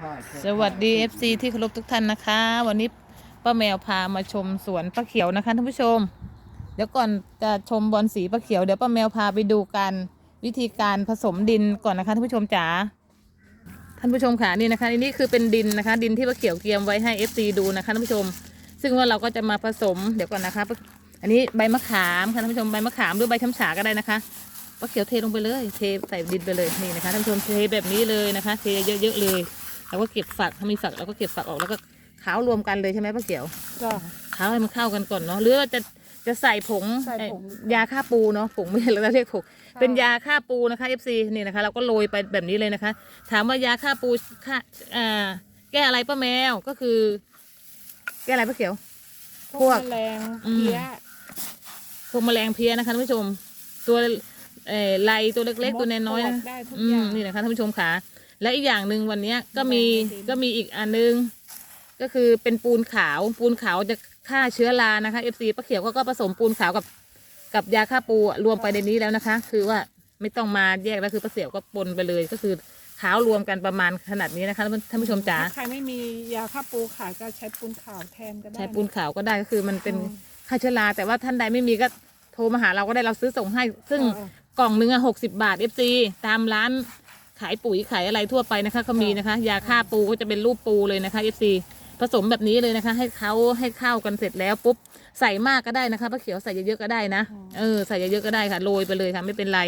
ผ้าแค่สวัสดี FC ที่เคารพทุกท่านนะคะ วันนี้ป้าแมวพามาชมสวนป้าเขียวนะคะท่านผู้ชม เดี๋ยวก่อนจะชมบอลสีป้าเขียวเดี๋ยวป้าแมวพาไปดูกันวิธีการผสมดินก่อนนะคะท่านผู้ชมจ๋าท่านผู้ชมค่ะนี่นะคะนี่คือเป็นดินนะคะ ดินที่ป้าเขียวเตรียมไว้ให้ FC ดูนะคะท่านผู้ชม ซึ่งว่าเราก็จะมาผสมเดี๋ยวก่อนนะคะป้าอันนี้ใบมะขามค่ะท่านผู้ชมใบมะขามหรือใบช้ำฉาก็ได้นะคะป้าเขียวเทลงไปเลย เทใส่ดินไปเลยนี่นะคะท่านผู้ชมเทแบบนี้เลยนะคะ เทเยอะๆเลย เราก็เก็บฝักถ้ามีฝักเราก็เก็บฝักออกแล้วก็ขาวรวมกันเลยใช่ไหมป้าเขียวก็ขาวให้มันเข้ากันก่อนเนาะหรือว่าจะจะใส่ผงใส่ผง เอ่อยาฆ่าปูเนาะผงไม่ใช่เราเรียกผงเป็นยาฆ่าปูนะคะ FC นี่นะคะ เราก็โรยไปแบบนี้เลยนะคะ ถามว่ายาฆ่าปูฆ่าอ่าแก้อะไรป้าแมวก็คือ แก้อะไรป้าเขียว พวก แมลงอืมเพี้ย พวกแมลงเพลี้ยนะคะท่านผู้ชม ตัวเอ่อไลตัวเล็กๆ ตัวน้อยๆมดนะปลวกได้ทุกอือมย่างนี่นะคะท่านผู้ชมค่ะ และอีกอย่างหนึ่งวันเนี้ยก็มีแมลงในดินก็มีอีกอันนึง ก็คือเป็นปูนขาวปูนขาวจะฆ่าเชื้อรานะคะ FC ป้าเขียวก็ก็ผสมปูนขาวกับกับยาฆ่าปูอะรวมไปในนี้แล้วนะคะ คือว่าไม่ต้องมาแยกแล้วคือป้าเขียวก็ปนไปเลยก็คือขาวรวมกันประมาณขนาดนี้นะคะท่านผู้ชมจ๋าถ้าใครไม่มียาฆ่าปูขายก็ใช้ปูนขาวแทนก็ได้ใช้ปูนขาวก็ได้ก็คือมันเป็นอืมฆ่าเชื้อราแต่ว่าท่านใดไม่มีก็โทรมาหาเราก็ได้เราซื้อส่งให้ ซึ่งเออกล่องหนึงอะหกสิบาท FC ตามร้าน ขายปุ๋ยขายอะไรทั่วไปนะคะเขามีนะคะ ยาฆ่าปูก็จะเป็นรูปปูเลยนะคะ FC ผสมแบบนี้เลยนะคะ ให้เขาให้เข้ากันเสร็จแล้วปุ๊บใส่มากก็ได้นะคะป้าเขียวใส่เยอะๆก็ได้นะเออใส่เยอะๆก็ได้ค่ะโรยไปเลยค่ะไม่เป็นไร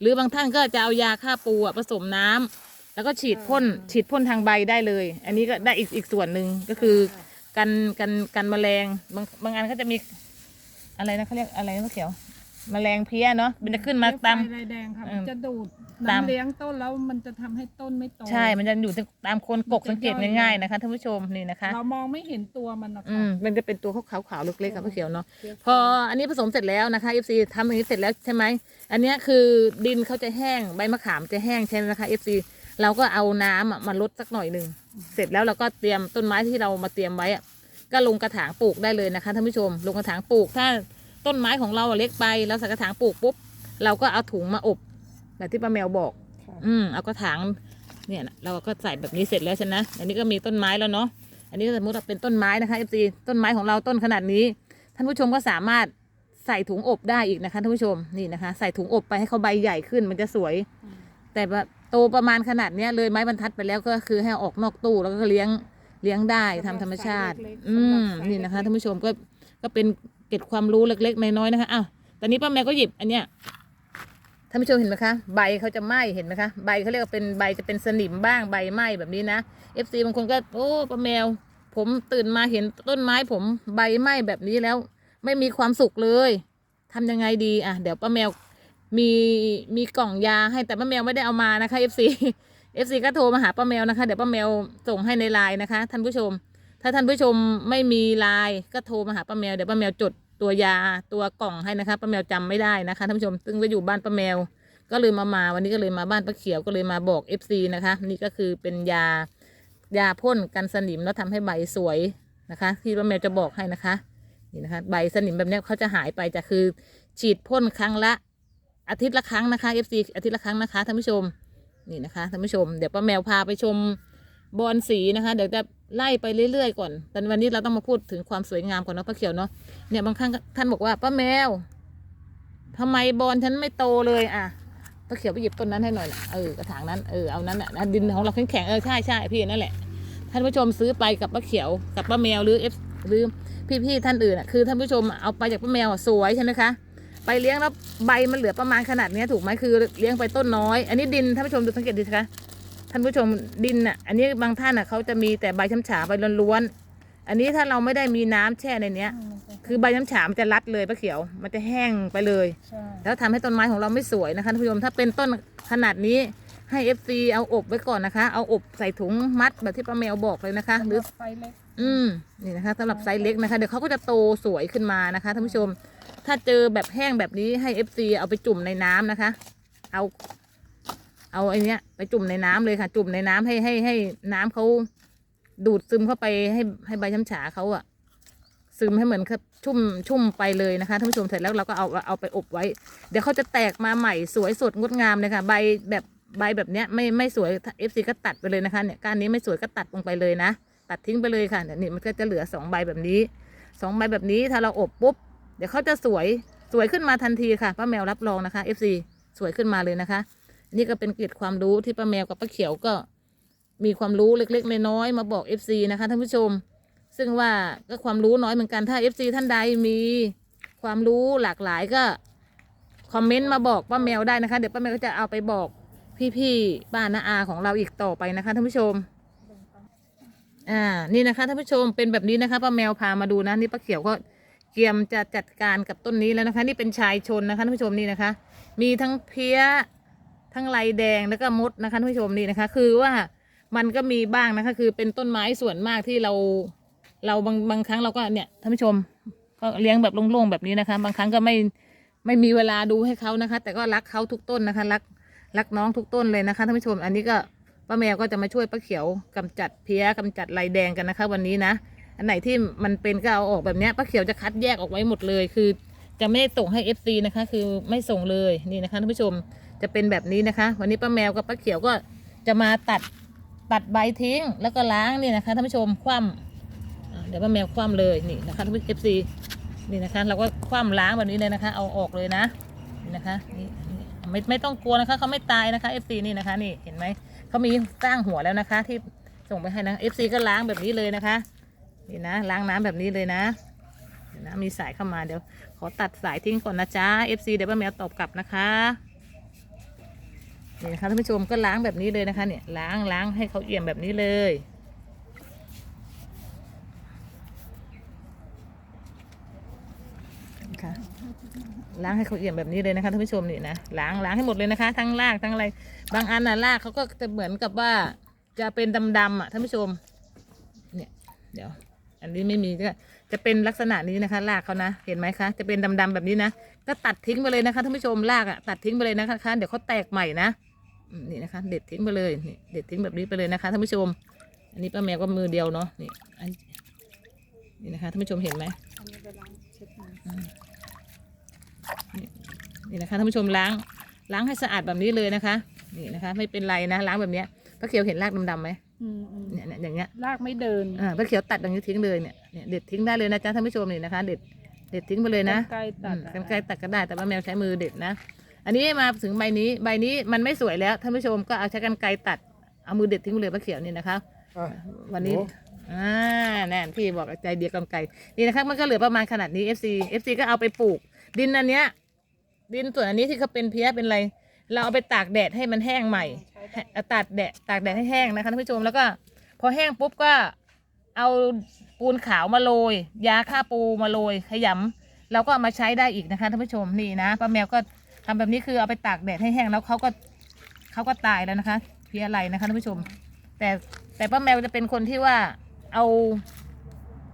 หรือบางท่านก็จะเอายาฆ่าปูอะผสมน้ำแล้วก็ฉีดพ่นฉีดพ่นทางใบได้เลย อันนี้ก็ได้อีกอีกส่วนหนึ่งก็คือกันกันกันแมลงบางบางอันก็จะมีอะไรนะเขาเรียกอะไรนะป้าเขียว แมลงเพี้ยเนาะมันจะขึ้นมาตาม ไฟลายแดงค่ะ เออมันจะดูดตาม น้ำเลี้ยงต้นแล้วมันจะทำให้ต้นไม่โต ใช่ มันจะอยู่ตามโคนกกมันจะสังเกตย่อยง่ายๆนะคะท่านผู้ชมนี่นะคะ เรามองไม่เห็นตัวมันนะอืคะมมันจะเป็นตัวขาวๆขาวๆเล็กๆครับพี่เขียวเนาะเดี๋ยวพออันนี้ผสมเสร็จแล้วนะคะ FC ทำอย่างนี้เสร็จแล้วใช่ไหมอันเนี้ยคือดินเขาจะแห้งใบมะขามจะแห้งใช่ไหมนะคะ FC เราก็เอาน้ำอะมาลดสักหน่อยหนึ่งเสร็จแล้วเราก็เตรียมต้นไม้ที่เรามาเตรียมไว้อะก็ลงกระถางปลูกได้เลยนะคะท่านผู้ชม ลงกระถางปลูกถ้า ต้นไม้ของเราอะเล็กไปเราใส่กระถางปลูกปุ๊บเราก็เอาถุงมาอบแบบที่ป้าแมวบอกค่ะอืมเอากระถางเนี่ยนะเราก็ใส่แบบนี้เสร็จแล้วใช่ไหมอันนี้ก็มีต้นไม้แล้วเนาะอันนี้สมมติว่าเป็นต้นไม้นะคะเอฟซีต้นไม้ของเราต้นขนาดนี้ ท่านผู้ชมก็สามารถใส่ถุงอบได้อีกนะคะท่านผู้ชมนี่นะคะ ใส่ถุงอบไปให้เขาใบใหญ่ขึ้นมันจะสวยอืมแต่ว่าโตประมาณขนาดเนี้ยเลยไม้บรรทัดไปแล้วก็คือให้เอาออกนอกตู้แล้วก็เลี้ยงเลี้ยงได้ทำธรรมชาติ อืมนี่นะคะท่านผู้ชมก็ก็เป็น เกร็ดความรู้เล็กๆน้อยๆนะคะอ้าวตอนนี้ป้าแมวก็หยิบอันเนี้ยท่านผู้ชมเห็นไหมคะ ใบเขาจะไหม้เห็นไหมคะ ใบเขาเรียกว่าเป็นใบจะเป็นสนิมบ้างใบไหม้แบบนี้นะ FC บางคนก็โอ้ป้าแมว ผมตื่นมาเห็นต้นไม้ผมใบไหม้แบบนี้แล้ว ไม่มีความสุขเลยทำยังไงดีอะเดี๋ยวป้าแมวมีมีกล่องยาให้แต่ป้าแมวไม่ได้เอามานะคะ FC FC ก็โทรมาหาป้าแมวนะคะเดี๋ยวป้าแมวส่งให้ในไลน์นะคะท่านผู้ชม ถ้าท่านผู้ชมไม่มีไลน์ก็โทรมาหาป้าแมวเดี๋ยวป้าแมวจดตัวยาตัวกล่องให้นะคะป้าแมวจำไม่ได้นะคะท่านผู้ชมซึ่งก็อยู่บ้านป้าแมว ก็เลยมามาวันนี้ก็เลยมาบ้านป้าเขียวก็เลยมาบอก FC นะคะ นี่ก็คือเป็นยายาพ่นกันสนิมแล้วทำให้ใบสวยนะคะที่ป้าแมวจะบอกให้นะคะนี่นะคะใบสนิมแบบนี้เขาจะหายไปจะคือ ฉีดพ่นครั้งละอาทิตย์ละครั้งนะคะ FC อาทิตย์ละครั้งนะคะท่านผู้ชมนี่นะคะท่านผู้ชมเดี๋ยวป้าแมวพาไปชม บอนสีนะคะ เดี๋ยวจะไล่ไปเรื่อยๆก่อน แต่วันนี้เราต้องมาพูดถึงความสวยงามของน้องป้าเขียวเนาะ เนี่ยบางครั้งท่านบอกว่าป้าแมวทำไมบอนฉันไม่โตเลยอะป้าเขียวไปหยิบต้นนั้นให้หน่อยนะเออกระถางนั้น เออเอานั้นน่ะดินของเราแข็งแข็งๆเออใช่ใช่พี่นั่นแหละ ท่านผู้ชมซื้อไปกับป้าเขียวกับป้าแมวหรือเอฟหรือพี่ๆท่านอื่นอะคือท่านผู้ชมเอาไปจากป้าแมวสวยใช่ไหมคะไปเลี้ยงแล้วใบมันเหลือประมาณขนาดนี้ถูกไหมคือเลี้ยงไปต้นน้อย อันนี้ดินท่านผู้ชมดูสังเกตดีสิคะ ท่านผู้ชมดินอะ อันนี้บางท่านอะเขาจะมีแต่ใบช้ำฉาใบล้วนๆ อันนี้ถ้าเราไม่ได้มีน้ำแช่ในเนี้ย คือใบน้ำฉามันจะรัดเลยป้าเขียว มันจะแห้งไปเลย ใช่แล้วทำให้ต้นไม้ของเราไม่สวยนะคะท่านผู้ชมถ้าเป็นต้นขนาดนี้ให้ FC เอาอบไว้ก่อนนะคะ เอาอบใส่ถุงมัดแบบที่ป้าแมวบอกเลยนะคะหรือ ไฟเล็กอืมนี่นะคะสำหรับไซส์เล็กนะคะ เดี๋ยวเขาก็จะโตสวยขึ้นมานะคะท่านผู้ชม ถ้าเจอแบบแห้งแบบนี้ให้ FC เอาไปจุ่มในน้ำนะคะ เอา เอาไอ้เนี้ยไปจุ่มในน้ำเลยค่ะ จุ่มในน้ำให้ให้ให้น้ำเขาดูดซึมเข้าไปให้ให้ใบช้ำฉาเขาอะซึมให้เหมือนกับชุ่มชุ่มไปเลยนะคะท่านผู้ชมเสร็จแล้วเราก็เอาเอาไปอบไว้ เดี๋ยวเขาจะแตกมาใหม่สวยสดงดงามเลยค่ะใบแบบใบแบบเนี้ยไม่ไม่สวยเอฟซีก็ตัดไปเลยนะคะเนี่ยก้านนี้ไม่สวยก็ตัดลงไปเลยนะ ตัดทิ้งไปเลยค่ะเดี๋ยวนี่มันก็จะเหลือสองใบแบบนี้สองใบแบบนี้ถ้าเราอบปุ๊บเดี๋ยวเขาจะสวยสวยขึ้นมาทันทีค่ะป้าแมวรับรองนะคะ FC สวยขึ้นมาเลยนะคะ นี่ก็เป็นเกร็ดความรู้ที่ป้าแมวกับป้าเขียวก็มีความรู้เล็กๆน้อยๆมาบอก FC นะคะท่านผู้ชม ซึ่งว่าก็ความรู้น้อยเหมือนกันถ้า FC ท่านใดมีความรู้หลากหลายก็คอมเมนต์มาบอกป้าแมวได้นะคะ เดี๋ยวป้าแมวก็จะเอาไปบอกพี่ๆป้านาอาของเราอีกต่อไปนะคะท่านผู้ชม อ่านี่นะคะท่านผู้ชมเป็นแบบนี้นะคะป้าแมวพามาดูนะนี่ป้าเขียวก็เกียมจะจัดการกับต้นนี้แล้วนะคะ นี่เป็นชายชนนะคะท่านผู้ชมนี่นะคะ มีทั้งเพี้ย ทั้งลายแดงแล้วก็มดนะคะท่านผู้ชมนี่นะคะ คือว่ามันก็มีบ้างนะคะ คือเป็นต้นไม้ส่วนมากที่เราเราบางบางครั้งเราก็เนี่ยท่านผู้ชมก็เลี้ยงแบบโล่งๆแบบนี้นะคะ บางครั้งก็ไม่ไม่มีเวลาดูให้เขานะคะ แต่ก็รักเขาทุกต้นนะคะรักรักน้องทุกต้นเลยนะคะท่านผู้ชม อันนี้ก็ป้าแมวก็จะมาช่วยป้าเขียวกำจัดเพี้ยกำจัดลายแดงกันนะคะ วันนี้นะอันไหนที่มันเป็นก็เอาออกแบบนี้ป้าเขียวจะคัดแยกออกไว้หมดเลย คือจะไม่ส่งให้ FC นะคะ คือไม่ส่งเลยนี่นะคะท่านผู้ชม จะเป็นแบบนี้นะคะ วันนี้ป้าแมวกับป้าเขียวก็จะมาตัดตัดใบทิ้งแล้วก็ล้างนี่นะคะท่านผู้ชมคว่ำเดี๋ยวป้าแมวคว่ำเลยนี่นะคะท่านผู้ FC นี่นะคะ เราก็คว่ำล้างแบบนี้เลยนะคะ เอาออกเลยนะนี่นะคะนี่ไม่ไม่ต้องกลัวนะคะเขาไม่ตายนะคะ FC นี่นะคะนี่เห็นไหมเขามีสร้างหัวแล้วนะคะ ที่ส่งไปให้นะ FC ก็ล้างแบบนี้เลยนะคะนี่นะล้างน้ำแบบนี้เลยนะเดี๋ยวนะมีสายเข้ามาเดี๋ยว ขอตัดสายทิ้งก่อนนะจ๊ะ FC เดี๋ยวป้าแมวตอบกลับนะคะ นี่นะคะท่านผู้ชมก็ล้างแบบนี้เลยนะคะเนี่ยล้างล้างให้เขาเอี่ยมแบบนี้เลย ค่ะ ล้างให้เขาเอี่ยมแบบนี้เลยนะคะท่านผู้ชมนี่นะล้างล้างให้หมดเลยนะคะ ทั้งรากทั้งอะไร บางอันน่ะรากเขาก็จะเหมือนกับว่าจะเป็นดำๆอะท่านผู้ชม เนี่ยเดี๋ยว อันนี้ไม่มีก็จะเป็นลักษณะนี้นะคะรากเขานะเห็นไหมคะจะเป็นดำๆแบบนี้นะก็ตัดทิ้งไปเลยนะคะท่านผู้ชมรากอะตัดทิ้งไปเลยนะคะเดี๋ยวเขาแตกใหม่นะ นี่นะคะ เด็ดทิ้งไปเลยนี่เด็ดทิ้งแบบนี้ไปเลยนะคะท่านผู้ชม อันนี้ป้าแมวก็มือเดียวเนาะนี่อันนี่นะคะท่านผู้ชมเห็นไหมอันนี้ไปล้างเช็ดมือนี่นะคะท่านผู้ชมล้างล้างให้สะอาดแบบนี้เลยนะคะ นี่นะคะ ไม่เป็นไรนะล้างแบบเนี้ยป้าเขียวเห็นรากดำๆไหมอืมอืมเนี่ยเนี่ยอย่างเงี้ยลากไม่เดินอ่าป้าเขียวตัดอย่างนี้ทิ้งเลยเนี่ยเนี่ยเด็ดทิ้งได้เลยนะจ๊ะท่านผู้ชมนี่นะคะ เด็ดเด็ดทิ้งไปเลยนะกรรไกรตัดอืมกันไกรตัดก็ได้แต่ว่าแมวใช้มือเด็ดนะ อันนี้มาถึงใบนี้ ใบนี้มันไม่สวยแล้วท่านผู้ชมก็เอาใช้กันไกรตัดเอามือเด็ดทิ้งไปเลยป้าเขียวนี่นะคะ อะวันนี้ โอ้อ่าแน่นพี่บอกใจเดียวกันไกรนี่นะคะมันก็เหลือประมาณขนาดนี้ FC FC ก็เอาไปปลูก ดินอันเนี้ย ดินส่วนอันนี้ที่เขาเป็นเพี้ยเป็นอะไร เราเอาไปตากแดดให้มันแห้งใหม่ใช้เอาตากแดดตากแดดให้แห้งนะคะท่านผู้ชมแล้วก็ พอแห้งปุ๊บก็เอาปูนขาวมาโรยยาฆ่าปูมาโรยขยำเราก็เอามาใช้ได้อีกนะคะท่านผู้ชมนี่นะป้าแมวก็ ทำแบบนี้คือเอาไปตากแดดให้แห้งแล้วเขาก็เขาก็ตายแล้วนะคะเพี้ยอะไรนะคะท่านผู้ชม แต่แต่ป้าแมวจะเป็นคนที่ว่าเอา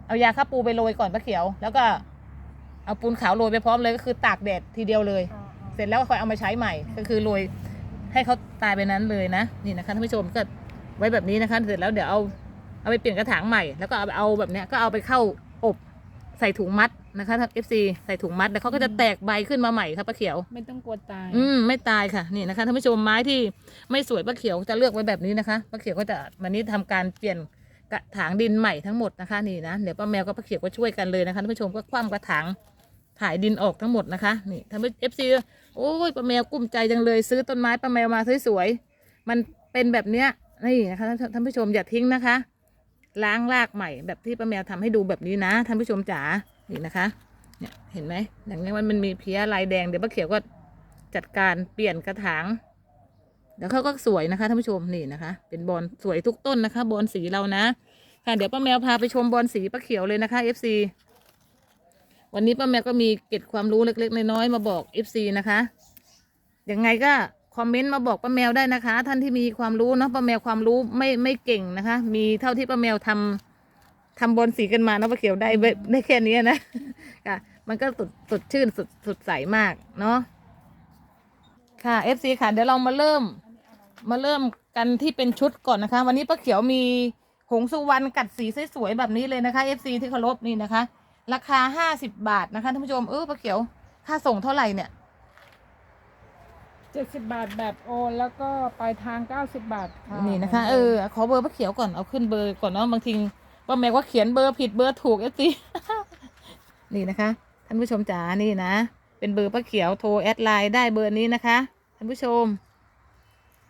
เอายาฆ่าปูไปโรยก่อนป้าเขียว แล้วก็เอาปูนขาวโรยไปพร้อมเลยก็คือตากแดดทีเดียวเลย เสร็จแล้วค่อยเอามาใช้ใหม่ ก็คือโรยให้เขาตายไปนั้นเลยนะนี่นะคะท่านผู้ชมก็ไว้แบบนี้นะคะ เสร็จแล้วเดี๋ยวเอาเอาไปเปลี่ยนกระถางใหม่ แล้วก็เอาเอาแบบเนี้ยก็เอาไปเข้าอบใส่ถุงมัด นะคะทับ FC ใส่ถุงมัดแล้วเขาก็จะแตกใบขึ้นมาใหม่ครับป้าเขียว ไม่ต้องกลัวตาย อืมไม่ตายค่ะนี่นะคะท่านผู้ชมไม้ที่ไม่สวยป้าเขียวจะเลือกไว้แบบนี้นะคะป้าเขียวก็จะวันนี้ทำการเปลี่ยนกระถางดินใหม่ทั้งหมดนะคะนี่นะเดี๋ยวป้าแมวกับป้าเขียวก็ช่วยกันเลยนะคะท่านผู้ชมก็คว่ำกระถางถ่ายดินออกทั้งหมดนะคะนี่ท่านผู้เอฟซีโอ้ยป้าแมวกุ้มใจจังเลย ซื้อต้นไม้ป้าแมวมาสวยๆมันเป็นแบบเนี้ยนี่นะคะท่านท่านผู้ชมอย่าทิ้งนะคะ ล้างรากใหม่แบบที่ป้าแมวทำให้ดูแบบนี้นะท่านผู้ชมจ๋า นี่นะคะเนี่ยเห็นไหมอย่างนี้มันมันมีเพี้ยลายแดงเดี๋ยวป้าเขียวก็จัดการเปลี่ยนกระถางเดี๋ยวเขาก็สวยนะคะท่านผู้ชมนี่นะคะ เป็นบอลสวยทุกต้นนะคะ บอลสีเรานะ ค่ะ เดี๋ยวป้าแมวพาไปชมบอลสีป้าเขียวเลยนะคะ FC วันนี้ป้าแมวก็มีเกร็ดความรู้เล็กๆน้อยๆมาบอก FC นะคะยังไงก็คอมเมนต์มาบอกป้าแมวได้นะคะ ท่านที่มีความรู้เนาะป้าแมวความรู้ไม่ไม่เก่งนะคะ มีเท่าที่ป้าแมวทำ ทำบอลสีกันมาเนาะป้าเขียวได้ได้ได้แค่นี้นะค่ะมันก็สดสดชื่นสดสดใสมากเนาะค่ะ FC ค่ะเดี๋ยวเรามาเริ่ม มาเริ่มกันที่เป็นชุดก่อนนะคะ วันนี้ป้าเขียวมีหงสุวรรณกัดสีสวยๆแบบนี้เลยนะคะ FC ที่เคารพนี่นะคะ ราคาห้าสิบบาทนะคะท่านผู้ชมเออป้าเขียวค่าส่งเท่าไหร่เนี่ยเจ็ดสิบบาทแบบโอนแล้วก็ปลายทางเก้าสิบบาทค่ะนี่นะคะเออขอเบอร์ป้าเขียวก่อนเอาขึ้นเบอร์ก่อนเนาะบางที ป้าแมวว่าเขียนเบอร์ผิดเบอร์ถูกเอฟซีนี่นะคะ ท่านผู้ชมจ๋านี่นะ เป็นเบอร์ป้าเขียวโทรแอดไลน์ได้เบอร์นี้นะคะ ท่านผู้ชม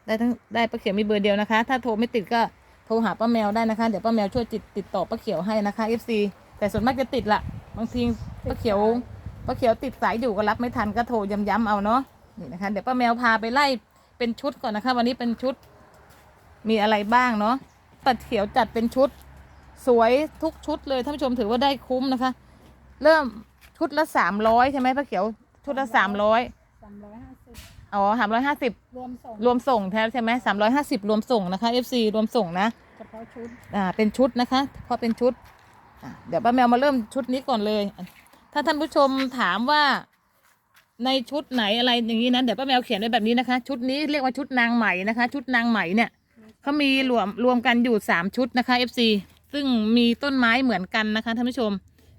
ได้ทั้งได้ป้าเขียวมีเบอร์เดียวนะคะ ถ้าโทรไม่ติดก็โทรหาป้าแมวได้นะคะ เดี๋ยวป้าแมวช่วยติดติดต่อป้าเขียวให้นะคะเอฟซีแต่ส่วนมากจะติดละบางทีป้าเขียวป้าเขียวติดสายอยู่ก็รับไม่ทันก็โทรย้ำๆเอาเนาะนี่นะคะ เดี๋ยวป้าแมวพาไปไล่เป็นชุดก่อนนะคะ วันนี้เป็นชุดมีอะไรบ้างเนาะปัดเขียวจัดเป็นชุด สวยทุกชุดเลยท่านผู้ชมถือว่าได้คุ้มนะคะ เริ่มชุดละสามร้อยใช่ไหมป้าเขียวชุดละสามร้อยสามร้อยห้าสิบอ๋อสามร้อยห้าสิบรวมส่งรวมส่งแท้ใช่ไหมสามร้อยห้าสิบรวมส่งนะคะ FC รวมส่งนะเฉพาะชุดอ่าเป็นชุดนะคะเพราะเป็นชุดอะเดี๋ยวป้าแมวมาเริ่มชุดนี้ก่อนเลย ถ้าท่านผู้ชมถามว่าในชุดไหนอะไรอย่างนี้นะเดี๋ยวป้าแมวเขียนไว้แบบนี้นะคะ ชุดนี้เรียกว่าชุดนางไหมนะคะ ชุดนางไหมเนี่ยเขามีรวมรวมกันอยู่สามชุดนะคะ FC ซึ่งมีต้นไม้เหมือนกันนะคะท่านผู้ชม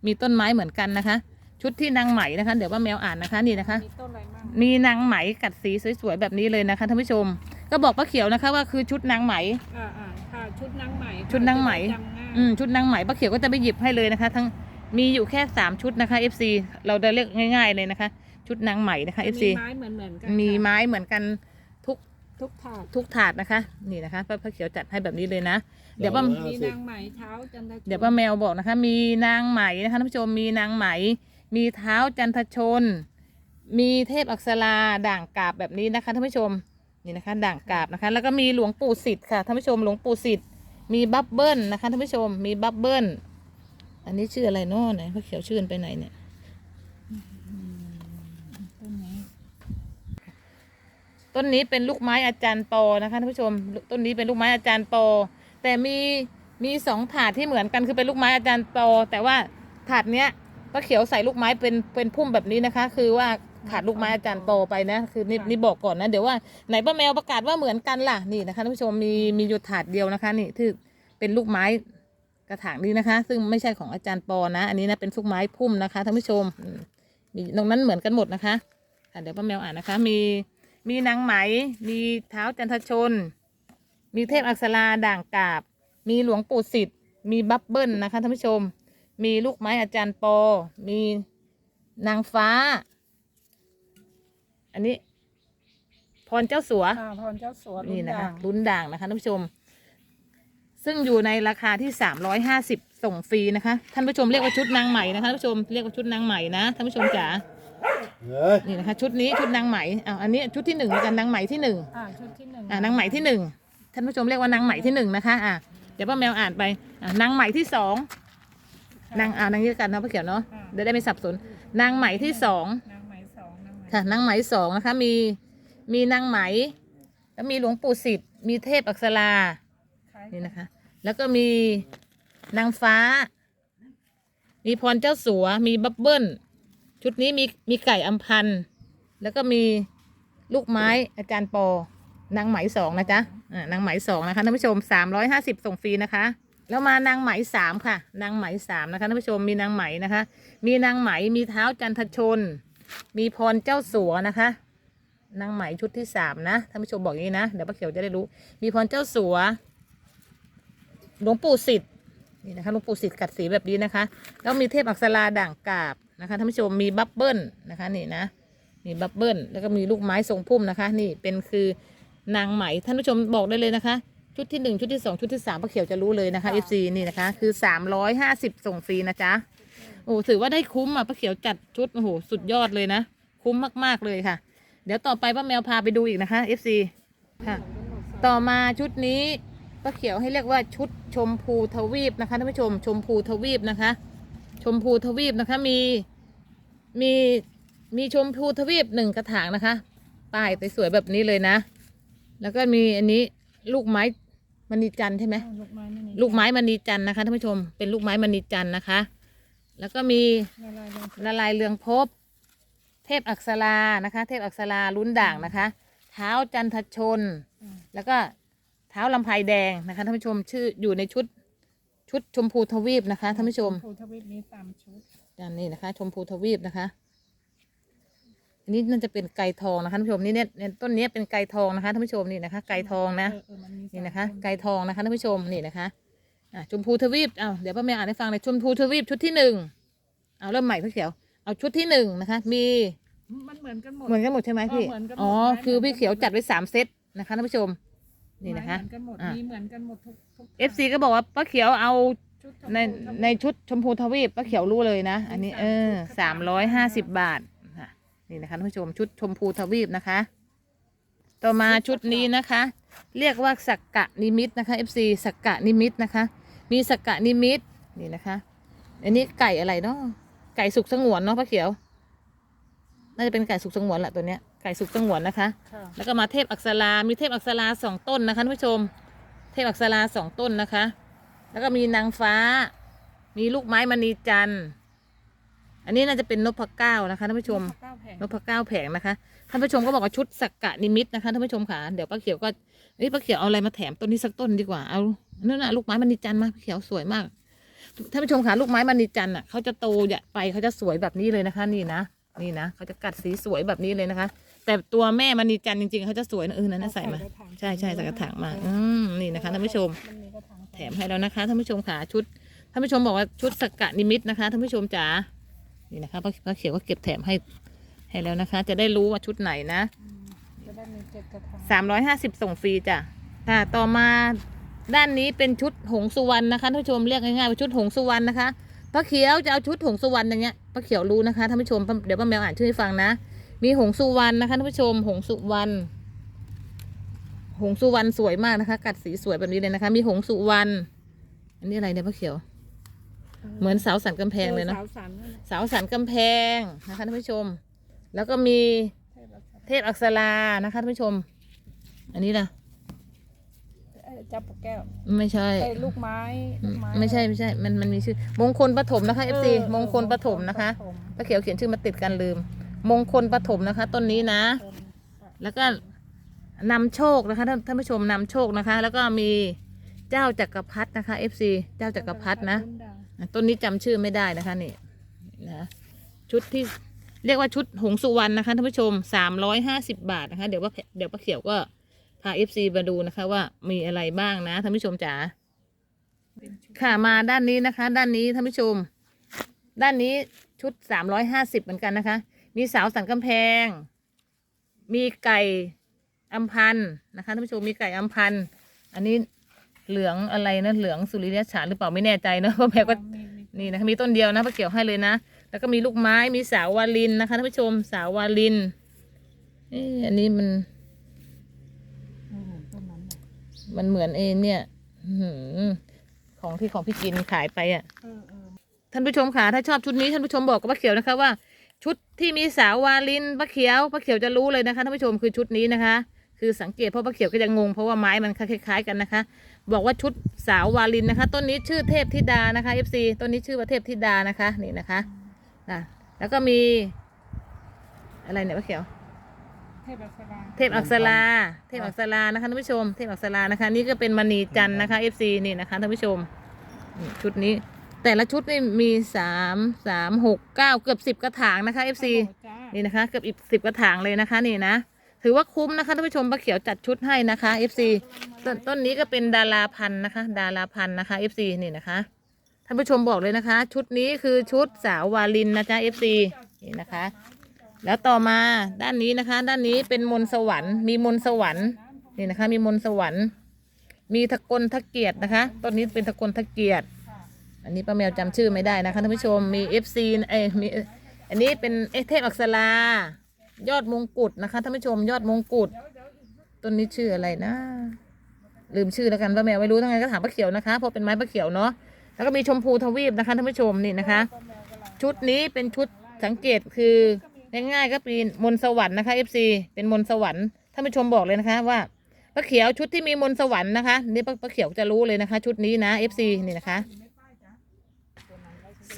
มีต้นไม้เหมือนกันนะคะ ชุดที่นางไหมนะคะ เดี๋ยวป้าแมวอ่านนะคะนี่นะคะ มีต้นอะไรบ้างมีนางไหมกัดสีสวยๆแบบนี้เลยนะคะท่านผู้ชม ก็บอกป้าเขียวนะคะว่าคือชุดนางไหม อ่าอ่าค่ะชุดนางไหมค่ะชุดนางไหมจะด้จำง่ายอืมชุดนางไหมป้าเขียวก็จะไปหยิบให้เลยนะคะ ทั้งมีอยู่แค่สามชุดนะคะ FC เราจะเรียกง่าย ๆเลยนะคะ ชุดนางไหมนะคะ FC มีไม้เหมือนเหมือนๆกันมีค่ะไม้เหมือนกัน ทุกทุกถาดทุกถาดนะคะ นี่นะคะป้าป้าเขียวจัดให้แบบนี้เลยนะ เดี๋ยวป้ามีนางไหมเท้าจันทชนเดี๋ยวป้าแมวบอกนะคะ มีนางไหมนะคะท่านผู้ชมมีนางไหม มีเท้าจันทชน มีเทพอักษราด่างกาบแบบนี้นะคะท่านผู้ชมนี่นะคะ ด่างกาบนะคะ แล้วก็มีหลวงปู่สิทธิ์ค่ะท่านผู้ชมหลวงปู่สิทธิ์มีบับเบิ้ลนะคะท่านผู้ชมมีบับเบิ้ลอันนี้ชื่ออะไรเนาะไหนพระเขียวชื่อไปไหนเนี่ย ต้นนี้ ต้นนี้เป็นลูกไม้อาจารย์ปอนะคะท่านผู้ชม ต้นนี้เป็นลูกไม้อาจารย์ปอ แต่มีมีสองถาดที่เหมือนกันคือเป็นลูกไม้อาจารย์ปอ แต่ว่าถาดเนี้ยป้าเขียวใส่ลูกไม้เป็นเป็นพุ่มแบบนี้นะคะ คือว่าขาดลูกไม้อาจารย์ปอไปนะ คือนี่นี่บอกก่อนนะเดี๋ยวว่าไหนป้าแมวประกาศว่าเหมือนกันล่ะนี่นะคะท่านผู้ชมมีมีอยู่ถาดเดียวนะคะนี่ที่เป็นลูกไม้กระถางนี้นะคะ ซึ่งไม่ใช่ของอาจารย์ปอนะ อันนี้นะเป็นลูกไม้พุ่มนะคะท่านผู้ชมมีตรงนั้นเหมือนกันหมดนะคะะเดี๋ยวป้าแมวอ่านนะคะ มี มีนางไหม มีเท้าจันทชน มีเทพอักษราด่างกาบ มีหลวงปู่สิทธิ์ มีบับเบิ้ลนะคะท่านผู้ชม มีลูกไม้อาจารย์ปอ มีนางฟ้า อันนี้ พรเจ้าสัว อ่าพรเจ้าสัวนี่นะคะด่างลุ้นด่างนะคะท่านผู้ชม ซึ่งอยู่ในราคาที่สามร้อยห้าสิบส่งฟรีนะคะ ท่านผู้ชมเรียกว่าชุดนางไหมนะคะท่านผู้ชมเรียกว่าชุดนางไหมนะท่านผู้ชมจ๋า เฮ้ยนี่นะคะชุดนี้ชุดนางไหมอ่าอันนี้ชุดที่หนึ่งแล้วกันนางไหมที่หนึ่งอ่าชุดที่หนึ่งอ่านางไหมที่หนึ่งท่านผู้ชมเรียกว่านางไหมที่หนึ่งนะคะอะเดี๋ยวป้าแมวอ่านไปอะนางไหมที่สองนางอ่านางนี้กันนะป้าเขียวเนาะเดี๋ยวได้ไม่สับสน นางไหมที่สองนางไหมสองนางไหมค่ะนางไหมสองนะคะมีมีนางไหม แล้วมีหลวงปู่สิทธิ์มีเทพอักษราคล้ายนี่นะคะ แล้วก็มีนางฟ้า มีพรเจ้าสัวมีบับเบิ้ล ชุดนี้มีมีไก่อัมพันธ์แล้วก็มีลูกไม้อาจารย์ปอนางไหมสองนะจ๊ะอ่านางไหมสองนะคะท่านผู้ชมสามร้อยห้าสิบส่งฟรีนะคะ แล้วมานางไหมสามค่ะ นางไหมสามนะคะท่านผู้ชมมีนางไหมนะคะ มีนางไหมมีเท้าจันทชน มีพรเจ้าสัวนะคะนางไหมชุดที่สามนะท่านผู้ชมบอกอย่างนี้นะเดี๋ยวป้าเขียวจะได้รู้ มีพรเจ้าสัวหลวงปู่สิทธิ์นี่นะคะหลวงปู่สิทธิ์กัดสีแบบนี้นะคะ แล้วมีเทพอักษราด่างกาบ นะคะท่านผู้ชมมีบับเบิ้ลนะคะนี่นะมีบับเบิ้ลแล้วก็มีลูกไม้ทรงพุ่มนะคะ นี่เป็นคือนางไหมท่านผู้ชมบอกได้เลยนะคะ ชุดที่หนึ่งชุดที่สองชุดที่สามป้าเขียวจะรู้เลยนะคะ FC นี่นะคะคือสามร้อยห้าสิบส่งฟรีนะจ๊ะโอ้ถือว่าได้คุ้มอะป้าเขียวจัดชุดโอ้โหสุดยอดเลยนะ คุ้มมากๆเลยค่ะ เดี๋ยวต่อไปป้าแมวพาไปดูอีกนะคะ FC ค่ะ ต่อมาชุดนี้ป้าเขียวให้เรียกว่าชุดชมพูทวีปนะคะท่านผู้ชมชมพูทวีปนะคะ ชมพูทวีปนะคะ มีมีมีชมพูทวีปหนึ่งกระถางนะคะป้ายสวยๆแบบนี้เลยนะ แล้วก็มีอันนี้ลูกไม้มณีจันทร์ใช่ไหมอ่าลูกไม้ไม่มีลูกไม้มณีจันทร์นะคะท่านผู้ชมเป็นลูกไม้มณีจันทร์นะคะ แล้วก็มีละลายลงละลายเรืองภพบ เทพอักษรานะคะ เทพอักษราลุ้นด่างนะคะ เท้าจันทชน แล้วก็เท้าลำไพแดงนะคะท่านผู้ชมชื่ออยู่ในชุด ชุดชมพูทวีปนะคะท่านผู้ชมภูทวีปนี้สามชุดอันนี้นะคะ ชมพูทวีปนะคะ อันนี้น่าจะเป็นไก่ทองนะคะท่านผู้ชมนี่เนี่ยเนี่ยต้นเนี้ยเป็นไก่ทองนะคะท่านผู้ชมนี่นะคะ ไก่ทองนะเออเออมัมีนี่นะคะสามต้ไก่ทองนะคะท่านผู้ชมนี่นะคะอะชมพูทวีปเอาเดี๋ยวป้าแมวอ่านให้ฟังเลยชมพูทวีปชุดที่หนึ่งเอาเริ่มใหม่พี่เขียวเอาชุดที่หนึ่งนะคะ มีมันเหมือนกันหมดเหมือนกันหมดใช่ไหมพี่เออเหมือนกันหมดอ๋อไม้คือเหมือนกันพี่เขียวหมดจัดไว้สามเซตนะคะท่านผู้ชม นี่นะคะเหมือนกันหมดอะ มีเหมือนกันหมดทุกทุกเอฟซีก็บอกว่าป้าเขียวเอาชุดในชมพูในชุดชมพูทวีปป้าเขียวรู้เลยนะ อันนี้เออสามร้อยห้าสิบบาทค่ะนี่นะคะท่านผู้ชมชุดชมพูทวีปนะคะ ต่อมาชุดนี้นะคะ เรียกว่าสักกะนิมิตนะคะ FC สักกะนิมิตนะคะ มีสักกะนิมิตนี่นะคะ อันนี้ไก่อะไรเนาะไก่สุกสงวนเนาะป้าเขียว น่าจะเป็นไก่สุกสงวนแหละตัวเนี้ย ไก่สุกสงวนนะคะ ค่ะ แล้วก็มาเทพอักษรา มีเทพอักษราสองต้นนะคะท่านผู้ชม เทพอักษราสองต้นนะคะ แล้วก็มีนางฟ้า มีลูกไม้มณีจันทร์ อันนี้น่าจะเป็นนพเก้านะคะท่านผู้ชม เก้าแผงนพเก้าแผงนะคะท่านผู้ชมก็บอกว่าชุดสักกะนิมิตนะคะท่านผู้ชมค่ะเดี๋ยวป้าเขียวก็เอ้ยป้าเขียวเอาอะไรมาแถมต้นนี้สักต้นดีกว่าเอานั่นน่ะลูกไม้มณีจันทร์มาป้าเขียวสวยมากท่านผู้ชมค่ะลูกไม้มณีจันทร์อะเขาจะโตใหญ่ไปเขาจะสวยแบบนี้เลยนะคะ นี่นะนี่นะเขาจะกัดสีสวยแบบนี้เลยนะคะ แต่ตัวแม่มณีจันทร์จริง ๆเขาจะสวยนะเออนั่นนะใส่มา ใช่ใช่ใส่กระถางมาอืมนี่นะคะท่านผู้ชมมันมีกระถางแถมให้แล้วนะคะท่านผู้ชมค่ะชุดท่านผู้ชมบอกว่าชุดสกกะนิมิตนะคะท่านผู้ชมจ๋านี่นะคะป้าป้าเขียวก็เก็บแถมให้ให้แล้วนะคะ จะได้รู้ว่าชุดไหนนะอืมจะได้มีเจ็ดกระถางสามร้อยห้าสิบส่งฟรีจ้ะค่ะต่อมาด้านนี้เป็นชุดหงสุวรรณนะคะท่านผู้ชมเรียกง่ายๆว่าชุดหงสุวรรณนะคะป้าเขียวจะเอาชุดหงสุวรรณอย่างเงี้ยป้าเขียวรู้นะคะท่านผู้ชมเดี๋ยวป้าแมวอ่านชื่อให้ฟังนะ มีหงสุวรรณนะคะท่านผู้ชม หงสุวรรณหงสุวรรณสวยมากนะคะ กัดสีสวยแบบนี้เลยนะคะ มีหงสุวรรณอันนี้อะไรเนี่ยป้าเขียว เหมือนเสาสันกำแพงเลยเนาะสาวสันนั่นแหละเสาสันกำแพงนะคะท่านผู้ชม แล้วก็มีเทพอักษรเทพอักษรานะคะท่านผู้ชม อันนี้นะเอ้ยจับปกแก้วไม่ใช่ ไอ้ลูกไม้ลูกไม้ไม่ใช่ไม่ใช่ มันมันมีชื่อ มงคลปฐมนะคะเอฟซีเออมงคลปฐมนะคะ ปฐม ป้าเขียวเขียนชื่อมาติดกันลืม มงคลปฐมนะคะ ต้นนี้นะ แล้วก็นำโชคนะคะท่านท่านผู้ชมนำโชคนะคะ แล้วก็มีเจ้าจักรพรรดินะคะ FC เจ้าจักรพรรดินะต้นนี้จำชื่อไม่ได้นะคะนี่นะชุดที่เรียกว่าชุดหงสุวรรณนะคะท่านผู้ชมสามร้อยห้าสิบบาทนะคะ เดี๋ยวว่าเดี๋ยวป้าเขียวก็พา FC มาดูนะคะ ว่ามีอะไรบ้างนะท่านผู้ชมจ๋าค่ะมาด้านนี้นะคะ ด้านนี้ท่านผู้ชม ด้านนี้ชุดสามร้อยห้าสิบเหมือนกันนะคะ มีเสาสันกำแพง มีไก่อัมพันธ์นะคะท่านผู้ชมมีไก่อัมพันธ์อันนี้เหลืองอะไรนะเหลืองสุริยฉานหรือเปล่าไม่แน่ใจเนอะเพราะแม่ก็มีมีนี่นะคะมีต้นเดียวนะป้าเกี่ยวให้เลยนะ แล้วก็มีลูกไม้มีสาววาลินนะคะท่านผู้ชมสาววาลินเอ๊ะอันนี้มันโอ้โหต้นนั้นน่ะมันเหมือนเอเนี่ยอื้อหือของที่ของพี่กินขายไปอะเออเออท่านผู้ชมค่ะถ้าชอบชุดนี้ท่านผู้ชมบอกกับป้าเขียวนะคะว่า ชุดที่มีสาววาลินป้าเขียวป้าเขียวจะรู้เลยนะคะท่านผู้ชมคือชุดนี้นะคะ คือสังเกตเพราะป้าเขียวก็จะงงเพราะว่าไม้มันคล้ายๆกันนะคะ บอกว่าชุดสาววาลินนะคะ ต้นนี้ชื่อเทพธิดานะคะ FC ต้นนี้ชื่อว่าเทพธิดานะคะนี่นะคะอะแล้วก็มีอะไรเนี่ยป้าเขียวเทพอักษราเทพอักษราเทพอักษรานะคะท่านผู้ชม เทพอักษรานะคะ นี่ก็เป็นมณีจันทร์นะคะ FC นี่นะคะท่านผู้ชมชุดนี้ แต่ละชุดนี่มีสามสามหกเก้าเกือบสิบกระถางนะคะ FC โอ้โหจ้านี่นะคะเกือบอีกสิบกระถางเลยนะคะนี่นะ ถือว่าคุ้มนะคะท่านผู้ชมป้าเขียวจัดชุดให้นะคะ FC ต้นต้นนี้ก็เป็นดาราพันธุ์นะคะ ดาราพันธุ์นะคะ FC นี่นะคะท่านผู้ชมบอกเลยนะคะ ชุดนี้คือชุดสาววาลินนะจ๊ะ FC นี่นะคะ แล้วต่อมาด้านนี้นะคะ ด้านนี้เป็นมนต์สวรรค์มีมนต์สวรรค์นี่นะคะ มีมนต์สวรรค์ มีทะกลทะเกียรตินะคะต้นนี้เป็นทะกลทะเกียรติ อันนี้ป้าแมวจำชื่อไม่ได้นะคะท่านผู้ชมมี FC เอ้มีอันนี้เป็นเอเทพอักษรายอดมงกุฎนะคะท่านผู้ชมยอดมงกุฎต้นนี้ชื่ออะไรนะ ลืมชื่อแล้วกันป้าแมวไม่รู้ทั้งไงก็ถามป้าเขียวนะคะเพราะเป็นไม้ป้าเขียวเนาะแล้วก็มีชมพูทวีปนะคะท่านผู้ชมนี่นะคะ ชุดนี้เป็นชุดสังเกตคือง่ายๆก็เป็นมนสวรรค์นะคะ FC เป็นมนสวรรค์ท่านผู้ชมบอกเลยนะคะว่าป้าเขียวชุดที่มีมนสวรรค์นะคะนี่ป้าเขียวจะรู้เลยนะคะ ชุดนี้นะ FC นี่นะคะ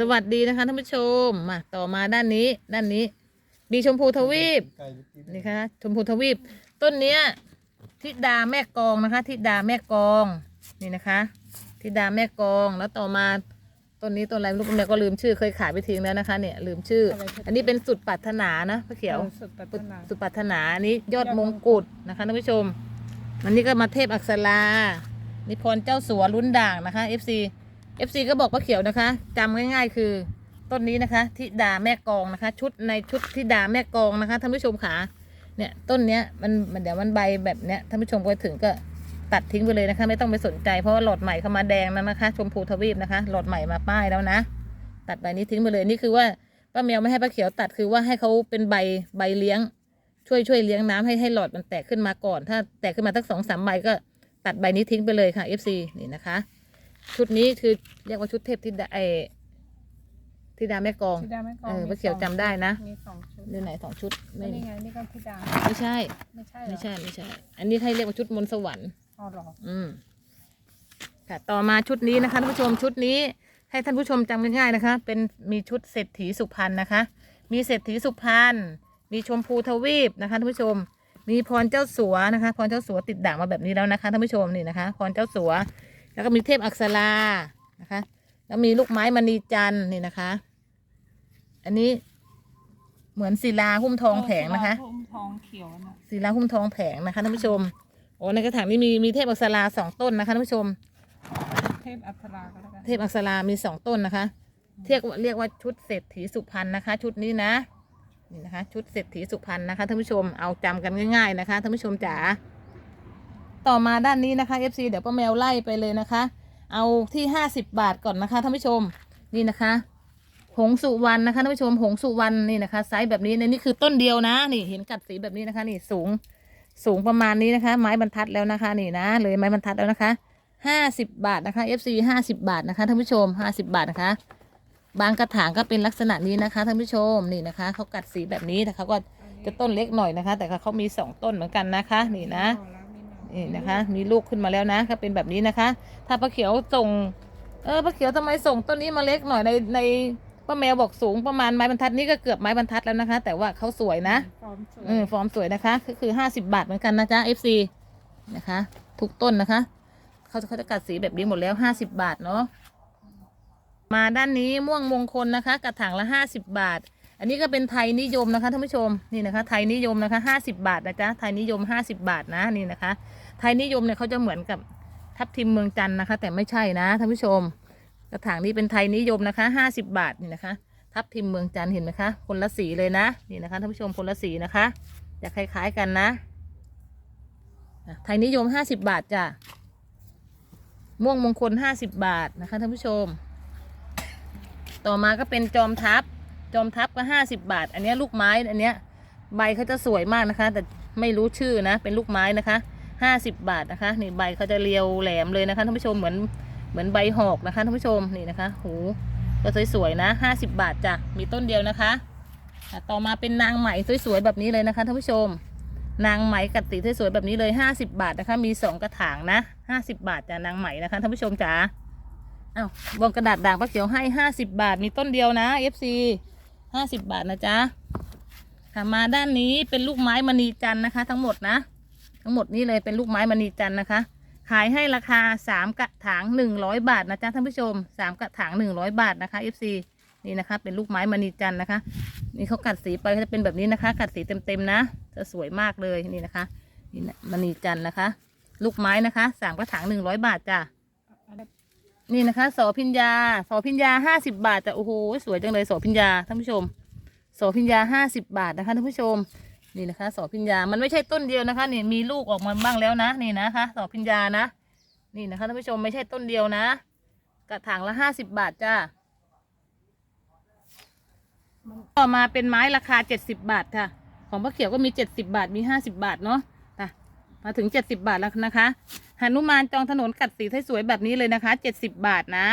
สวัสดีนะคะท่านผู้ชมมาต่อมาด้านนี้ ด้านนี้มีชมพูทวีปนี่ค่ะชมพูทวีป ต้นเนี้ยทิดาแม่กองนะคะทิดาแม่กองนี่นะคะทิดาแม่กองแล้วต่อมาต้นนี้ต้นอะไรไม่รู้แม่ก็ลืมชื่อเคยขายไปทิ้งแล้วนะคะ เนี่ยลืมชื่ออะไรคะอันนี้เป็นสุดปรารถนานะพระเขียวออสุดปรารถนาสุดปรารถนาอันนี้ยอดมงกุฎนะคะท่านผู้ชม อันนี้ก็มาเทพอักษรานิพนธ์เจ้าสัวลุ้นด่างนะคะ FC FC ก็บอกพระเขียวนะคะจำง่าย ๆ คือต้นนี้นะคะทิดาแม่กองนะคะ ชุดในชุดทิดาแม่กองนะคะท่านผู้ชมขาเนี่ยต้นเนี้ยมันมันเดี๋ยวมันใบแบบเนี้ยท่านผู้ชมไปถึงก็ตัดทิ้งไปเลยนะคะ ไม่ต้องไปสนใจเพราะว่าหลอดใหม่เข้ามาแดงแล้วนะคะ ชมพูทวีปนะคะ หลอดใหม่มาป้ายแล้วนะ ตัดใบนี้ทิ้งไปเลยนี่คือว่าป้าแมวไม่ให้ป้าเขียวตัดคือว่าให้เขาเป็นใบใบเลี้ยง ช่วยช่วยเลี้ยงน้ำให้ให้หลอดมันแตกขึ้นมาก่อน ถ้าแตกขึ้นมาตั้งสองสามใบก็ตัดใบนี้ทิ้งไปเลยค่ะ FC นี่นะคะ ชุดนี้คือเรียกว่าชุดเทพธิดาไอธิดาแม่กอง ธิดาไม่กองเออมีป้าเขียวสองจำได้นะ มีสองชุดเรื่องไหนสองชุดไม่นี่ไงนี่ก็ธิดาไม่ใช่ ไม่ใช่เหรอไม่ใช่ไม่ใช่ อันนี้ให้เรียกว่าชุดมนต์สวรรค์ อ๋อเหรออืมค่ะ ต่อมาชุดนี้นะคะท่านผู้ชมชุดนี้ ให้ท่านผู้ชมจำง่ายๆนะคะ เป็นมีชุดเศรษฐีสุพรรณนะคะ มีเศรษฐีสุพรรณมีชมพูทวีปนะคะท่านผู้ชม มีพรเจ้าสัวนะคะ พรเจ้าสัวติดด่างมาแบบนี้แล้วนะคะท่านผู้ชมนี่นะคะ พรเจ้าสัว แล้วก็มีเทพอักษรานะคะ แล้วมีลูกไม้มณีจันทร์นี่นะคะ อันนี้เหมือนศิลาหุ้มทองแผงนะคะเออทุ่มทองเขียวนะศิลาหุ้มทองแผงนะคะท่านผู้ชมโอ้ในกระถางนี้มีมีเทพอักษราสองต้นนะคะท่านผู้ชม เทพอัปราก็แล้วกันเทพอักษรามีสองต้นนะคะเรียกว่าเรียกว่าชุดเศรษฐีสุพรรณนะคะ ชุดนี้นะนี่นะคะ ชุดเศรษฐีสุพรรณนะคะท่านผู้ชมเอาจำกันง่าย ๆ นะคะท่านผู้ชมจ๋า ต่อมาด้านนี้นะคะ FC เดี๋ยวป้าแมวไล่ไปเลยนะคะ เอาที่ห้าสิบบาทก่อนนะคะท่านผู้ชมนี่นะคะ หงสุวรรณนะคะท่านผู้ชมหงสุวรรณนี่นะคะไซส์แบบนี้เนี่ยนี่คือต้นเดียวนะ นี่เห็นกัดสีแบบนี้นะคะ นี่สูงสูงประมาณนี้นะคะ ไม้บรรทัดแล้วนะคะ นี่นะเลยไม้บรรทัดแล้วนะคะห้าสิบบาทนะคะ FC ห้าสิบบาทนะคะท่านผู้ชมห้าสิบบาทนะคะ บางกระถางก็เป็นลักษณะนี้นะคะท่านผู้ชมนี่นะคะเขากัดสีแบบนี้แต่เขาก็จะต้นเล็กหน่อยนะคะ แต่เขามีสองต้นเหมือนกันนะคะ นี่นะ น่อยนี่นะคะ มีลูกขึ้นมาแล้วนะก็เป็นแบบนี้นะคะ ถ้าป้าเขียวส่ง เออป้าเขียวทำไมส่งต้นนี้มาเล็กหน่อยในในป้าแมวบอกสูงประมาณไม้บรรทัดนี่ก็เกือบไม้บรรทัดแล้วนะคะ แต่ว่าเขาสวยนะฟอร์มสวยอืมฟอร์มสวยนะคะก็คือห้าสิบาทเหมือนกันนะจ๊ะ FC นะคะ ทุกต้นนะคะเขาจะเขาจะกัดสีแบบนี้หมดแล้วห้าสิบาทเนาะมาด้านนี้ม่วงมงคลนะคะ กระถางละห้าสิบาท อันนี้ก็เป็นไทยนิยมนะคะท่านผู้ชมนี่นะคะ ไทยนิยมนะคะห้าสิบาทนะจ๊ะไทยนิยมห้าสิบาทนะนี่นะคะ ไทยนิยมเนี่ยเขาจะเหมือนกับทับทิมเมืองจันนะคะ แต่ไม่ใช่นะท่านผู้ชม กระถางนี้เป็นไทยนิยมนะคะห้าสิบาทนี่นะคะ ทับทิมเมืองจันเห็นไหมคะคนละสีเลยนะนี่นะคะท่านผู้ชมคนละสีนะคะจะคล้าย ๆกันนะอะไทยนิยมห้าสิบบาทจ้ะม่วงมงคลห้าสิบบาทนะคะท่านผู้ชม ต่อมาก็เป็นจอมทัพ จอมทัพก็ห้าสิบบาท อันนี้ลูกไม้อันเนี้ยใบเขาจะสวยมากนะคะ แต่ไม่รู้ชื่อนะ เป็นลูกไม้นะคะห้าสิบบาทนะคะ นี่ใบเขาจะเรียวแหลมเลยนะคะท่านผู้ชมเหมือนเหมือนใบหอกนะคะท่านผู้ชมนี่นะคะ หูก็สวยๆนะห้าสิบบาทจ้ะมีต้นเดียวนะคะต่อมาเป็นนางไหมสวยๆแบบนี้เลยนะคะท่านผู้ชม นางไหมกัดสีสวยๆแบบนี้เลยห้าสิบาทนะคะ มีสองกระถางนะห้าสิบาทจ้ะนางไหมนะคะท่านผู้ชมจ๋าอ้าววงกระดาษด่างป้าเขียวให้ห้าสิบาทมีต้นเดียวนะ FC ห้าสิบบาทนะจ๊ะค่ะมาด้านนี้เป็นลูกไม้มณีจันนะคะ ทั้งหมดนะ ทั้งหมดนี้เลยเป็นลูกไม้มณีจันนะคะ ขายให้ราคาสามกระถางหนึ่งร้อยบาทนะจ๊ะท่านผู้ชมสามกระถางหนึ่งร้อยบาทนะคะ FC นี่นะคะ เป็นลูกไม้มณีจันนะคะ นี่เขากัดสีไปจะเป็นแบบนี้นะคะ กัดสีเต็มๆนะจะสวยมากเลยนี่นะคะนี่นะมณีจันนะคะ ลูกไม้นะคะสามกระถางหนึ่งร้อยบาทจ้ะ นี่นะคะโสพิญญาโสพิญญาห้าสิบบาทแต่โอ้โหสวยจังเลยโสพิญญาท่านผู้ชมโสพิญญาห้าสิบบาทนะคะท่านผู้ชมนี่นะคะโสพิญญา มันไม่ใช่ต้นเดียวนะคะนี่มีลูกออกมาบ้างแล้วนะนี่นะคะโสพิญญานะ นี่นะคะท่านผู้ชมไม่ใช่ต้นเดียวนะ กระถางละห้าสิบบาทจ้าต่อมาเป็นไม้ราคาเจ็ดสิบบาทค่ะ ของพระเขียวก็มีเจ็ดสิบาทมีห้าสิบาทเนาะ มาถึงเจ็ดสิบาทแล้วนะคะหนุมานจองถนนกัดสีสวยๆแบบนี้เลยนะคะเจ็ดสิบาทนะ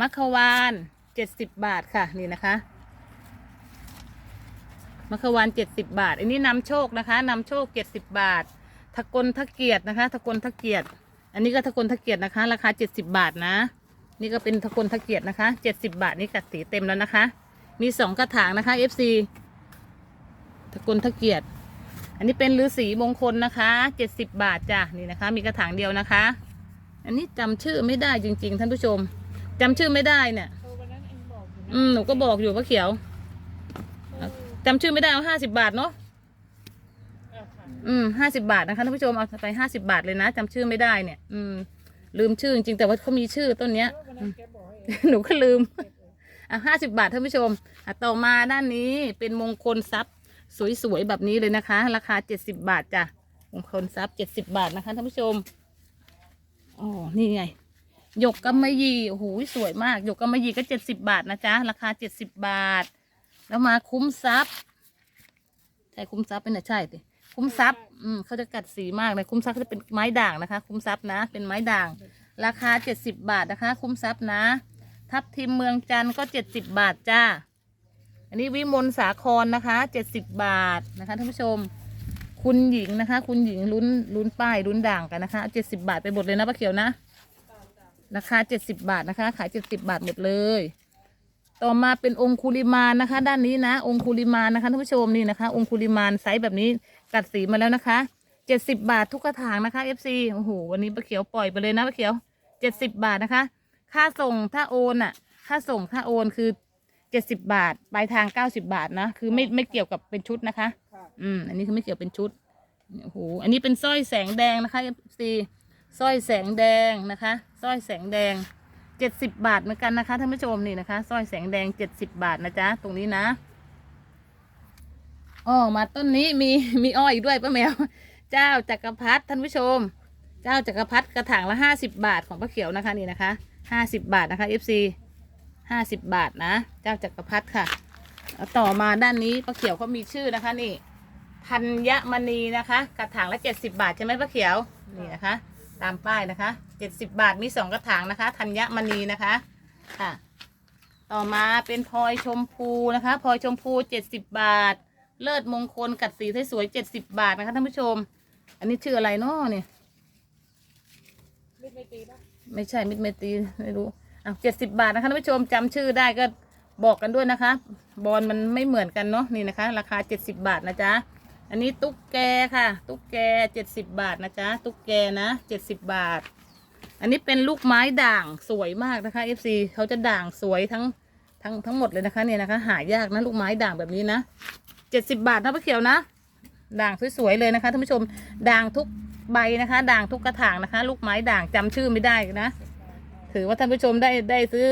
มัคควานเจ็ดสิบบาทค่ะนี่นะคะ มัคควานเจ็ดสิบบาท อันนี้นำโชคนะคะนำโชคเจ็ดสิบบาททะกลทะเกียรตินะคะทะกลทะเกียรติอันนี้ก็ทะกลทะเกียรตินะคะ ราคาเจ็ดสิบบาทนะ นี่ก็เป็นทะกลทะเกียรตินะคะเจ็ดสิบบาทนี่กัดสีเต็มแล้วนะคะ มีสองกระถางนะคะ FC ทะกลทะเกียรติ อันนี้เป็นฤาษีมงคลนะคะเจ็ดสิบบาทจ้ะนี่นะคะ มีกระถางเดียวนะคะ อันนี้จำชื่อไม่ได้จริง ๆ ท่านผู้ชมจำชื่อไม่ได้เนี่ยอืมหนูก็บอกอยู่ป้าเขียวจำชื่อไม่ได้เอาห้าสิบาทเนาะอืมห้าสิบาทนะคะท่านผู้ชมเอาไปห้าสิบาทเลยนะจำชื่อไม่ได้เนี่ย อืม ลืมชื่อจริงแต่ว่าเขามีชื่อต้นเนี้ยวันนั้นแกบอกให้เองหนูก็ลืมอะห้าสิบาทท่านผู้ชมอะต่อมาด้านนี้เป็นมงคลทรัพย์ สวยๆแบบนี้เลยนะคะ ราคาเจ็ดสิบบาทจ้ะมงคลทรัพย์เจ็ดสิบาทนะคะท่านผู้ชมอ๋อนี่ไงหยกกำมะหยี่โอ้โหสวยมากหยกกำมะหยี่ก็เจ็ดสิบาทนะจ๊ะราคาเจ็ดสิบาท แล้วมาคุ้มทรัพย์ใช่คุ้มทรัพย์เป็นไหนใช่ดิคุ้มทรัพย์อืมเขาจะกัดสีมากเลยคุ้มทรัพย์จะเป็นไม้ด่างนะคะ คุ้มทรัพย์นะ เป็นไม้ด่าง ราคาเจ็ดสิบาทนะคะ คุ้มทรัพย์นะ ทับทิมเมืองจันทร์ก็เจ็ดสิบบาทจ้า นนี้วิมลสาครนะคะเจ็ดสิบบาทนะคะท่านผู้ชม คุณหญิงนะคะ คุณหญิงลุ้นลุ้นป้ายลุ้นด่างกันนะคะเจ็ดสิบาทไปหมดเลยนะป้าเขียวนะราคาเจ็ดสิบาทนะคะ ขายเจ็ดสิบาทหมดเลย ต่อมาเป็นองคุลิมานนะคะ ด้านนี้นะ องคุลิมานนะคะท่านผู้ชมนี่นะคะ องคุลิมานไซส์แบบนี้กัดสีมาแล้วนะคะเจ็ดสิบาททุกกระถางนะคะ FC โอ้โหวันนี้ป้าเขียวปล่อยไปเลยนะป้าเขียวเจ็ดสิบาทนะคะ ค่าส่งถ้าโอนอะค่าส่งถ้าโอนคือ เจ็ดสิบาท ปลายทางเก้าสิบาทนะ คือไม่ไม่เกี่ยวกับเป็นชุดนะคะ ค่ะ อืม อันนี้คือไม่เกี่ยวเป็นชุด โอ้โห อันนี้เป็นสร้อยแสงแดงนะคะซีสร้อยแสงแดงนะคะ สร้อยแสงแดงเจ็ดสิบบาทเหมือนกันนะคะท่านผู้ชมนี่นะคะ สร้อยแสงแดงเจ็ดสิบบาทนะจ๊ะ ตรงนี้นะอ๋อมาต้นนี้มีมีอ้อยอีกด้วยป้าแมว เจ้าจักรพรรดิท่านผู้ชม เจ้าจักรพรรดิกระถางละห้าสิบบาทของป้าเขียวนะคะนี่นะคะห้าสิบบาทนะคะ FC ห้าสิบบาทนะ เจ้าจักรพรรดิค่ะแล้วต่อมาด้านนี้ป้าเขียวเขามีชื่อนะคะนี่ธัญมณีนะคะ กระถางละเจ็ดสิบาทใช่ไหมป้าเขียวนี่นะคะ ตามป้ายนะคะเจ็ดสิบาทมีสองกระถางนะคะธัญมณีนะคะค่ะ ต่อมาเป็นพลอยชมพูนะคะพลอยชมพูเจ็ดสิบบาท เลิศมงคลกัดสีสวยเจ็ดสิบาทนะคะท่านผู้ชม อันนี้ชื่ออะไรเนาะเนี่ยไม่ไม่ตีนะไม่ใช่มิตรไมตรีไม่รู้ อะเจ็ดสิบาทนะคะท่านผู้ชมจำชื่อได้ก็บอกกันด้วยนะคะ บอลมันไม่เหมือนกันเนาะนี่นะคะ ราคาเจ็ดสิบาทนะจ๊ะอันนี้ตุ๊กแกค่ะ ตุ๊กแกเจ็ดสิบาทนะจ๊ะตุ๊กแกนะเจ็ดสิบาท อันนี้เป็นลูกไม้ด่างสวยมากนะคะ FC เขาจะด่างสวยทั้งทั้งทั้งหมดเลยนะคะเนี่ยนะคะ หายากนะลูกไม้ด่างแบบนี้นะเจ็ดสิบาทนะป้าเขียวนะ ด่างสวยๆเลยนะคะท่านผู้ชมด่างทุกใบนะคะ ด่างทุกกระถางนะคะ ลูกไม้ด่างจำชื่อไม่ได้นะ ถือว่าท่านผู้ชมได้ได้ซื้อ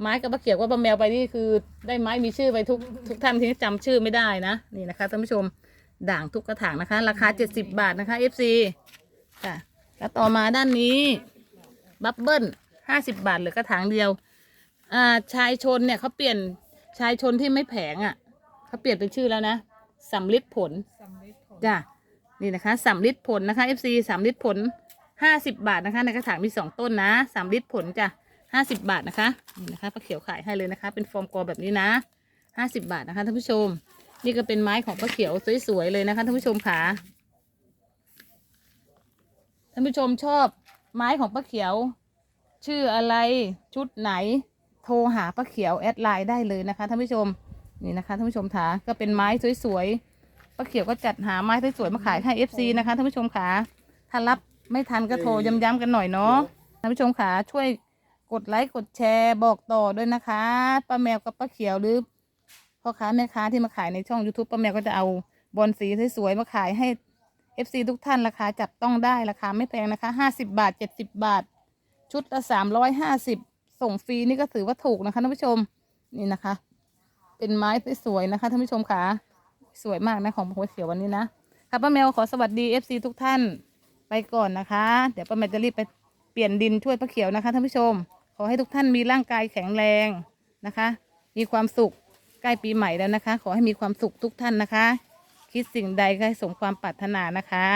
ไม้กับป้าเขียวว่าป้าแมวไปนี่คือ ได้ไม้มีชื่อไปทุกทุกท่านที่จำชื่อไม่ได้นะนี่นะคะท่านผู้ชมด่างทุกกระถางนะคะ ราคาเจ็ดสิบาทนะคะ FC ค่ะ แล้วต่อมาด้านนี้บับเบิ้ลห้าสิบาทเหลือกระถางเดียว อ่าชายชนเนี่ยเขาเปลี่ยนชายชนที่ไม่แผงอะเขาเปลี่ยนเป็นชื่อแล้วนะสำลิดผลสำเร็จผลจ้ะนี่นะคะสำลิดผลนะคะ FC สำลิดผล ห้าสิบบาทนะคะ ในกระถางมีสองต้นนะสำลิดผลจ้ะห้าสิบบาทนะคะนี่นะคะป้าเขียวขายให้เลยนะคะ เป็นฟอร์มกอแบบนี้นะห้าสิบบาทนะคะท่านผู้ชม นี่ก็เป็นไม้ของป้าเขียวสวยๆเลยนะคะท่านผู้ชมค่ะท่านผู้ชมชอบไม้ของป้าเขียว ชื่ออะไรชุดไหน โทรหาป้าเขียวแอดไลน์ได้เลยนะคะท่านผู้ชมนี่นะคะท่านผู้ชมค่ะก็เป็นไม้สวยๆป้าเขียวก็จัดหาไม้สวยๆมาขายให้ FC นะคะท่านผู้ชมขาถ้ารับ ไม่ทันก็โทรย้ำๆกันหน่อยเนาะท่านผู้ชมขาช่วยกดไลค์กดแชร์บอกต่อด้วยนะคะป้าแมวกับป้าเขียวหรือพ่อค้าแม่ค้าที่มาขายในช่อง YouTube ป้าแมวก็จะเอาบอลสีสวยๆมาขายให้ FC ทุกท่านราคาจับต้องได้ราคาไม่แพงนะคะ 50 บาท 70 บาท ชุดละ350 ส่งฟรีนี่ก็ถือว่าถูกนะคะท่านผู้ชมนี่นะคะ เป็นไม้สวยๆนะคะท่านผู้ชมค่ะสวยมากนะของหัวเขียววันนี้นะค่ะป้าแมวขอสวัสดี FC ทุกท่าน ไปก่อนนะคะ เดี๋ยวป้าแมวจะรีบไปเปลี่ยนดินช่วยป้าเขียวนะคะท่านผู้ชม ขอให้ทุกท่านมีร่างกายแข็งแรงนะคะ มีความสุขใกล้ปีใหม่แล้วนะคะ ขอให้มีความสุขทุกท่านนะคะ คิดสิ่งใดก็ให้สมความปรารถนานะคะ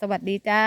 สวัสดีจ้า